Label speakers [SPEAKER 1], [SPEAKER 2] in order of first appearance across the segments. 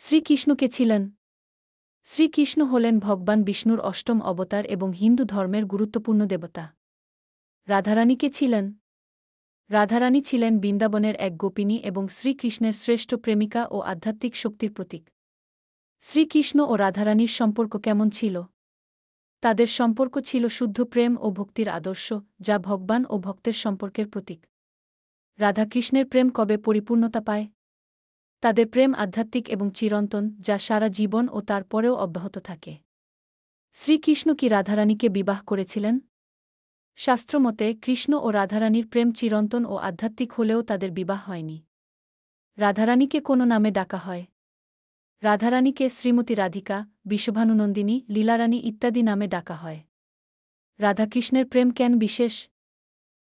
[SPEAKER 1] শ্রীকৃষ্ণকে ছিলেন। শ্রীকৃষ্ণ হলেন ভগবান বিষ্ণুর অষ্টম অবতার এবং হিন্দু ধর্মের গুরুত্বপূর্ণ দেবতা। রাধারানীকে ছিলেন। রাধারানী ছিলেন বৃন্দাবনের এক গোপিনী এবং শ্রীকৃষ্ণের শ্রেষ্ঠ প্রেমিকা ও আধ্যাত্মিক শক্তির প্রতীক। শ্রীকৃষ্ণ ও রাধারানীর সম্পর্ক কেমন ছিল? তাদের সম্পর্ক ছিল শুদ্ধ প্রেম ও ভক্তির আদর্শ, যা ভগবান ও ভক্তের সম্পর্কের প্রতীক। রাধাকৃষ্ণের প্রেম কবে পরিপূর্ণতা পায়? তাদের প্রেম আধ্যাত্মিক এবং চিরন্তন, যা সারা জীবন ও তারপরেও অব্যাহত থাকে। শ্রীকৃষ্ণ কি রাধারানীকে বিবাহ করেছিলেন? শাস্ত্রমতে, কৃষ্ণ ও রাধারানীর প্রেম চিরন্তন ও আধ্যাত্মিক হলেও তাদের বিবাহ হয়নি। রাধারানীকে কোনো নামে ডাকা হয়? রাধারানীকে শ্রীমতী রাধিকা, বিশ্বভানুনন্দিনী, লীলারানী ইত্যাদি নামে ডাকা হয়। রাধাকৃষ্ণের প্রেম কেন বিশেষ?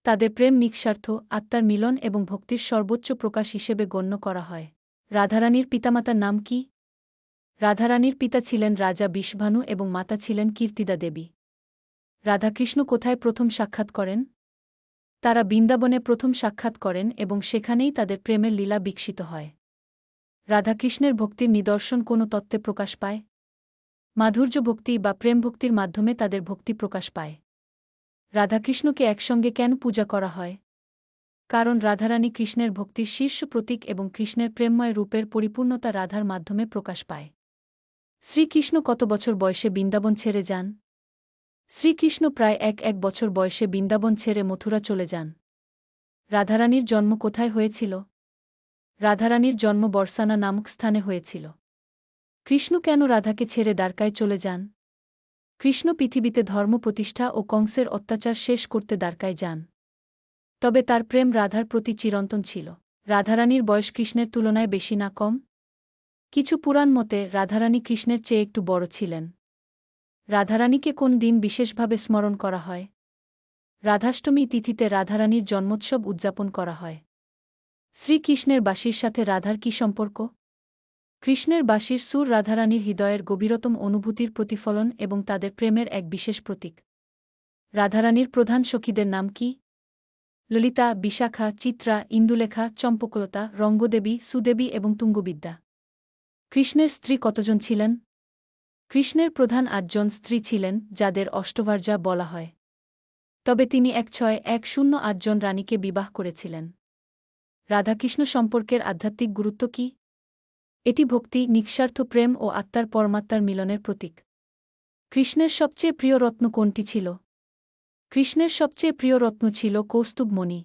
[SPEAKER 1] তাদের প্রেম নিঃস্বার্থ, আত্মার মিলন এবং ভক্তির সর্বোচ্চ প্রকাশ হিসেবে গণ্য করা হয়। রাধারানীর পিতামাতার নাম কি? রাধারানীর পিতা ছিলেন রাজা বিশ্বভানু এবং মাতা ছিলেন কীর্তিদা দেবী। রাধাকৃষ্ণ কোথায় প্রথম সাক্ষাৎ করেন? তারা বৃন্দাবনে প্রথম সাক্ষাৎ করেন এবং সেখানেই তাদের প্রেমের লীলা বিকশিত হয়। রাধাকৃষ্ণের ভক্তির নিদর্শন কোনো তত্ত্বে প্রকাশ পায়? মাধুর্য ভক্তি বা প্রেম ভক্তির মাধ্যমে তাদের ভক্তি প্রকাশ পায়। রাধাকৃষ্ণকে একসঙ্গে কেন পূজা করা হয়? কারণ রাধারানী কৃষ্ণের ভক্তির শীর্ষ প্রতীক এবং কৃষ্ণের প্রেমময় রূপের পরিপূর্ণতা রাধার মাধ্যমে প্রকাশ পায়। শ্রীকৃষ্ণ কত বছর বয়সে বৃন্দাবন ছেড়ে যান? শ্রীকৃষ্ণ প্রায় এক এক বছর বয়সে বৃন্দাবন ছেড়ে মথুরা চলে যান। রাধারানীর জন্ম কোথায় হয়েছিল? রাধারানীর জন্ম বর্ষানা নামক স্থানে হয়েছিল। কৃষ্ণ কেন রাধাকে ছেড়ে দ্বারকায় চলে যান? কৃষ্ণ পৃথিবীতে ধর্ম প্রতিষ্ঠা ও কংসের অত্যাচার শেষ করতে দ্বারকায় যান। তবে তার প্রেম রাধার প্রতি চিরন্তন ছিল। রাধারানীর বয়স কৃষ্ণের তুলনায় বেশি না কম? কিছু পুরাণ মতে রাধারানী কৃষ্ণের চেয়ে একটু বড় ছিলেন। রাধারানীকে কোন দিন বিশেষভাবে স্মরণ করা হয়? রাধাষ্টমী তিথিতে রাধারানীর জন্মোৎসব উদযাপন করা হয়। শ্রীকৃষ্ণের বাসীর সাথে রাধার কি সম্পর্ক? কৃষ্ণের বাসীর সুর রাধারানীর হৃদয়ের গভীরতম অনুভূতির প্রতিফলন এবং তাদের প্রেমের এক বিশেষ প্রতীক। রাধারানীর প্রধান সখীদের নাম কি? ললিতা, বিশাখা, চিত্রা, ইন্দুলেখা, চম্পকলতা, রঙ্গদেবী, সুদেবী এবং তুঙ্গবিদ্যা। কৃষ্ণের স্ত্রী কতজন ছিলেন? কৃষ্ণের প্রধান আটজন স্ত্রী ছিলেন, যাদের অষ্টভার্যা বলা হয়। তবে তিনি এক ছয় এক শূন্য আটজন রানীকে বিবাহ করেছিলেন। রাধাকৃষ্ণ সম্পর্কের আধ্যাত্মিক গুরুত্ব কি? এটি ভক্তি, নিঃস্বার্থ প্রেম ও আত্মার পরমাত্মার মিলনের প্রতীক। কৃষ্ণের সবচেয়ে প্রিয় রত্ন কোনটি ছিল? কৃষ্ণের সবচেয়ে প্রিয় রত্ন ছিল কৌস্তুভমণি।